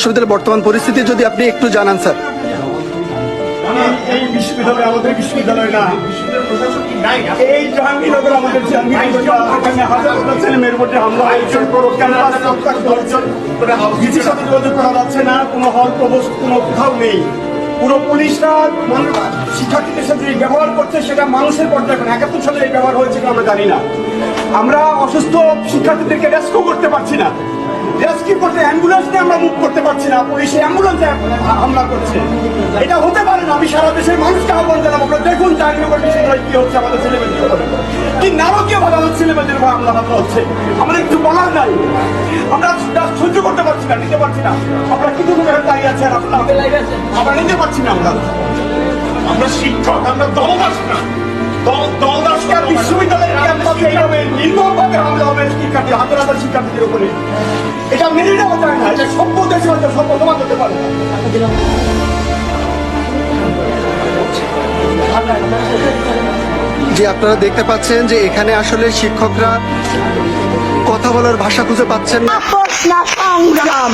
বিশ্ববিদ্যালয়ের বর্তমান পরিস্থিতি যদি আপনি একটু জানান, স্যার। এই- বিশ্ববিদ্যালয় আমাদের বিশ্ববিদ্যালয় না। এই কোনো কোনো মানুষ শিক্ষার্থীদের সাথে ব্যবহার করছে, সেটা মানুষের পর্যায়ে একাত্তর সালে এই ব্যবহার হয়েছে আমরা জানি না। আমরা অসুস্থ শিক্ষার্থীদেরকে রেস্কিউ করতে পারছি না। রেস্কিউ করতে অ্যাম্বুলেন্স নিয়ে আমরা মুভ করতে পারছি না। পুলিশ অ্যাম্বুলেন্সে হামলা করছে। এটা হতে পারে না, আমি সারা দেশের মানুষকে আহ্বান জানাব, আপনারা দেখুন জাহাঙ্গীরনগর বিশ্ববিদ্যালয়ে কি হচ্ছে, আমাদের ছেলেমেয়েদের কি নারকীয় ভাবে আমাদের ছেলেমেয়েদের উপর হামলা হামলা হচ্ছে আমাদের কিছু বলার নাই। আমরা সহ্য করতে পারছি না, নিতে পারছি না। আমরা কিন্তু দাঁড়িয়ে আছেন, আপনারা? আমরা নিতে পারছি না, আমরা। আমরা শিক্ষক, আমরা দলদাস না। দল বিশ্ববিদ্যালয়ের ক্যাম্পাসে এইভাবে নির্মমভাবে হামলা হবে শিক্ষার্থী হাজার হাজার শিক্ষার্থীদের উপরে। এটা মেনে নেওয়া যায় না এটা সভ্য দেশে হয়তো সভ্য সমাজ হতে পারে। যে আপনারা দেখতে পাচ্ছেন যে এখানে আসলে শিক্ষকরা কথা বলার ভাষা খুঁজে পাচ্ছেন না। না সংগ্রাম